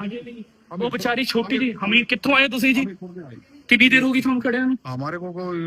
ਹਜੇ ਨਹੀਂ ਉਹ ਵਿਚਾਰੀ ਛੋਟੀ ਜੀ ਹਮੀਰ ਕਿੱਥੋਂ ਆਏ ਤੁਸੀਂ ਜੀ ਕਿੰਨੀ ਦੇਰ ਹੋ ਗਈ ਤੁਹਾਨੂੰ ਖੜਿਆ ਨੂੰ हमारे को कोई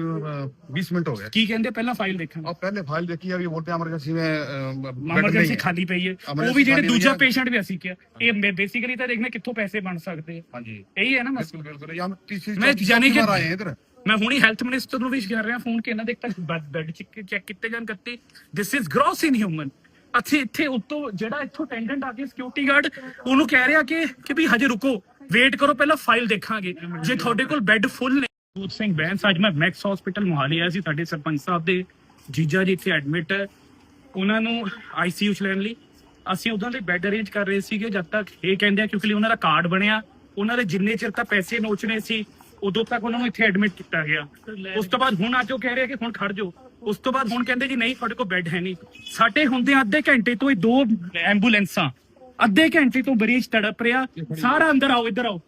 बीस मिनट हो गए ਕੀ ਕਹਿੰਦੇ ਪਹਿਲਾਂ ਫਾਈਲ ਦੇਖਾਂ अब पहले फाइल देखी अभी बोलते हैं इमरजेंसी में अ, बेड नहीं ਐਮਰਜੈਂਸੀ है ਖਾਲੀ ਪਈ ਹੈ ਉਹ Emergency ਵੀ ਜਿਹੜੇ ਖਾਲੀ ਹੋਈ ਦੂਜਾ ਹੈ। ਪੇਸ਼ੈਂਟ ਵੀ ਅਸੀਂ ਕਿਹਾ ਇਹ ਬੇਸਿਕਲੀ ਤਾਂ ਦੇਖਣਾ ਕਿੱਥੋਂ ਪੈਸੇ ਬਣ ਸਕਦੇ ਆ हाँ जी ਇਹੀ ਹੈ ਨਾ ਮਸਲਾ बिल्कुल बिल्कुल ये हम तीसरी मैं चौथी- जाने चौथी के- बार आए हैं इधर ਮੈਂ ਹੁਣੀ ਹੈਲਥ ਮਿਨਿਸਟਰ ਨੂੰ ਵੀ ਕਰ ਰਿਹਾ ਫੋਨ ਕਿ ਇਹਨਾਂ ਦੇ ਇੱਕ ਤਾਂ ਬੈੱਡ ਚੈੱਕ ਕੀਤੇ ਜਾਣ ਕੱਤੇ this is gross in human ਅਸੀਂ ਇੱਥੇ ਉੱਤੋਂ ਜਿਹੜਾ ਇੱਥੋਂ ਅਟੈਂਡੈਂਟ ਆ ਕੇ ਸਿਕਿਉਰਿਟੀ ਗਾਰਡ ਉਹਨੂੰ ਕਹਿ ਰਿਹਾ ਕਿ ਕਿ ਵੀ ਹਜੇ ਰੁਕੋ ਵੇਟ ਕਰੋ, ਪਹਿਲਾਂ ਫਾਈਲ ਦੇਖਾਂਗੇ। ਜੇ ਤੁਹਾਡੇ ਕੋਲ ਬੈੱਡ ਫੁੱਲ ਨੇ ਜੋਤ ਸਿੰਘ ਬੈਂਸ, ਅੱਜ ਮੈਂ ਮੈਕਸ ਹਸਪੀਟਲ ਮੁਹਾਲੀ ਆਇਆ ਸੀ, ਸਾਡੇ ਸਰਪੰਚ ਸਾਹਿਬ ਦੇ, ਜੀਜਾ ਜੀ ਇੱਥੇ ਐਡਮਿਟ ਹੈ ਉਹਨਾਂ ਨੂੰ ਆਈਸੀਯੂ ਚ ਲੈਣ ਲਈ। ਅਸੀਂ ਉਹਨਾਂ ਲਈ ਬੈੱਡ ਅਰੇਂਜ ਕਰ ਰਹੇ ਸੀਗੇ, ਜਦ ਤੱਕ ਇਹ ਕਹਿੰਦੇ ਆ, ਕਿਉਂਕਿ ਉਹਨਾਂ ਦਾ ਕਾਰਡ ਬਣਿਆ, ਉਹਨਾਂ ਦੇ ਜਿੰਨੇ ਚਿਰ ਤੱਕ ਪੈਸੇ ਨੋਚਣੇ ਸੀ, ਉਦੋਂ ਤੱਕ ਉਹਨਾਂ ਨੂੰ ਇੱਥੇ ਐਡਮਿਟ ਕੀਤਾ ਗਿਆ। ਉਸ ਤੋਂ ਬਾਅਦ ਹੁਣ ਅੱਜ ਉਹ ਕਹਿ ਰਹੇ ਕਿ ਹੁਣ ਖੜ ਜਾਓ। ਉਸ ਤੋਂ ਬਾਅਦ ਹੁਣ ਕਹਿੰਦੇ ਜੀ ਨਹੀਂ ਤੁਹਾਡੇ ਕੋਲ ਬੈੱਡ ਹੈ ਨਹੀਂ। ਸਾਡੇ ਹੁੰਦੇ ਅੱਧੇ ਘੰਟੇ ਤੋਂ ਹੀ ਦੋ ਐਂਬੂਲੈਂਸਾਂ ਅੱਧੇ ਘੰਟੇ ਤੋਂ ਬਰੀਜ ਤੜਪ ਰਿਹਾ। ਸਾਰਾ ਅੰਦਰ ਆਓ ਇੱਧਰ ਆਓ।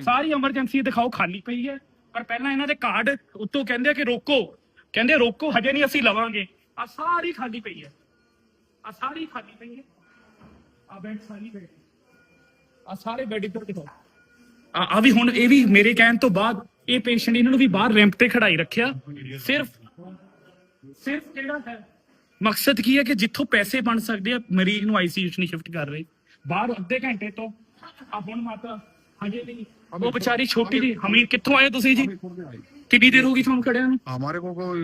ਸਾਰੀ ਐਮਰਜੈਂਸੀ ਦਿਖਾਓ ਖਾਲੀ ਪਈ ਹੈ। ਪਰ ਪਹਿਲਾਂ ਇਹਨਾਂ ਦੇ ਕਾਰਡ ਉੱਤੋਂ ਕਹਿੰਦੇ ਕਿ ਰੋਕੋ। ਕਹਿੰਦੇ ਰੋਕੋ ਹਜੇ ਨਹੀਂ ਅਸੀਂ ਲਵਾਂਗੇ। ਆ ਸਾਰੀ ਖਾਲੀ ਪਈ ਹੈ। ਆ ਸਾਰੀ ਖਾਲੀ ਪਈ ਹੈ। ਆ ਬੈੱਡ ਸਾਰੀ ਬੈੱਡ ਆ ਸਾਰੇ ਬੈੱਡ ਇੱਧਰ ਦਿਖਾਓ। ਆ ਆ ਵੀ ਹੁਣ ਇਹ ਵੀ ਮੇਰੇ ਕਹਿਣ ਤੋਂ ਬਾਅਦ ਇਹ ਪੇਸ਼ੈਂਟ ਇਹਨਾਂ ਨੂੰ ਵੀ ਬਾਹਰ ਰੈਂਪ ਤੇ ਖੜਾਈ ਰੱਖਿਆ। ਸਿਰਫ ਸਿਰਫ ਜਿਹੜਾ ਹੈ ਮਕਸਦ ਕੀ ਹੈ ਕਿ ਜਿੱਥੋਂ ਪੈਸੇ ਬਣ ਸਕਦੇ ਆ ਮਰੀਜ਼ ਨੂੰ ਆਈਸੀਯੂ ਚ ਨਹੀਂ ਸ਼ਿਫਟ ਕਰ ਰਹੇ ਬਾਹਰ ਅੱਧੇ ਘੰਟੇ ਤੋਂ ਆ ਹੁਣ ਮਾਤਾ ਹਜੇ ਨਹੀਂ ਉਹ ਵਿਚਾਰੀ ਛੋਟੀ ਜੀ ਹਮੀਰ ਕਿੱਥੋਂ ਆਏ ਤੁਸੀਂ ਜੀ ਕਿੰਨੀ ਦੇਰ ਹੋ ਗਈ ਤੁਹਾਨੂੰ ਖੜਿਆ ਨੂੰ हमारे को कोई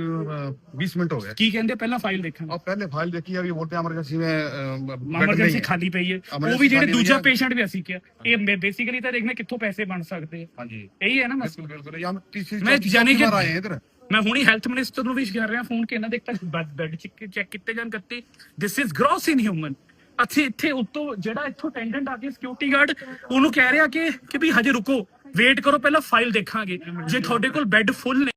बीस मिनट हो गए ਕੀ ਕਹਿੰਦੇ ਪਹਿਲਾਂ ਫਾਈਲ ਦੇਖਾਂ अब पहले फाइल देखी अभी बोलते हैं इमरजेंसी में अ, बेड नहीं ਐਮਰਜੈਂਸੀ है ਖਾਲੀ ਪਈ ਹੈ ਉਹ Emergency ਵੀ ਜਿਹੜੇ ਖਾਲੀ ਹੋਈ ਦੂਜਾ ਹੈ। ਪੇਸ਼ੈਂਟ ਵੀ ਅਸੀਂ ਕਿਹਾ ਇਹ ਬੇਸਿਕਲੀ ਤਾਂ ਦੇਖਣਾ ਕਿੱਥੋਂ ਪੈਸੇ ਬਣ ਸਕਦੇ ਆ हाँ जी ਇਹੀ ਹੈ ਨਾ ਮਸਲਾ बिल्कुल बिल्कुल ये हम तीसरी मैं चौथी- जाने चौथी के- बार आए हैं इधर ਮੈਂ ਹੁਣੀ ਹੈਲਥ ਮਿਨਿਸਟਰ ਨੂੰ ਵੀ ਕਰ ਰਿਹਾ ਫੋਨ ਕਿ ਇਹਨਾਂ ਦੇ ਇੱਕ ਬੈੱਡ ਚੈੱਕ ਕੀਤੇ ਜਾਣ ਕੱਤੇ। This is gross in human ਅਸੀਂ ਇੱਥੇ ਉੱਤੋਂ ਜਿਹੜਾ ਇੱਥੋਂ ਅਟੈਂਡੈਂਟ ਆ ਕੇ ਸਿਕਿਉਰਿਟੀ ਗਾਰਡ ਉਹਨੂੰ ਕਹਿ ਰਿਹਾ ਕਿ ਕਿ ਵੀ ਹਜੇ ਰੁਕੋ। ਵੇਟ ਕਰੋ, ਪਹਿਲਾਂ ਫਾਈਲ ਦੇਖਾਂਗੇ। ਜੇ ਤੁਹਾਡੇ ਕੋਲ ਬੈੱਡ ਫੁੱਲ ਨੇ